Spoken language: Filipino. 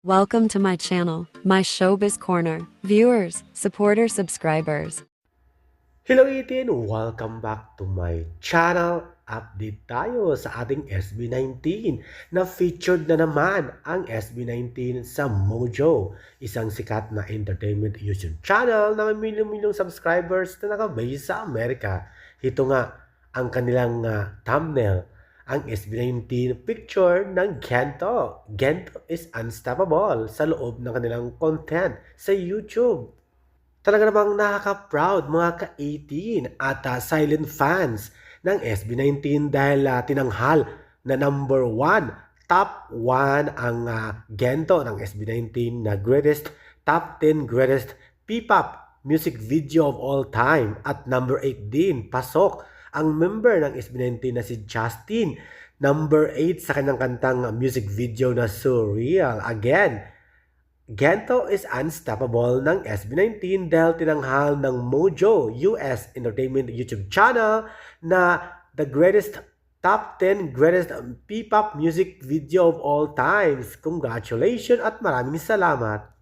Welcome to my channel, my showbiz corner. Viewers, supporters, subscribers. Hello 18! Welcome back to my channel. Update tayo sa ating SB19 na featured na naman ang SB19 sa Mojo, isang sikat na entertainment YouTube channel na may milyong-milyong subscribers na nakabase sa Amerika. Ito nga ang kanilang ah, thumbnail, ang SB19 picture ng Gento. Gento is unstoppable sa loob ng kanilang content sa YouTube. Talaga namang nakaka-proud mga ka-18 at ah, silent fans ng SB19 dahil ah, tinanghal na number 1, top 1 ang ah, Gento ng SB19 na greatest, top 10 greatest P-pop music video of all time at number 8 din, pasok ang member ng SB19 na si Justin. Number 8 sa kanyang kantang music video na Surreal. Again, Gento is unstoppable ng SB19 dahil tinanghal ng Mojo US Entertainment YouTube channel na the greatest top 10 greatest P-pop music video of all times. Congratulations at maraming salamat.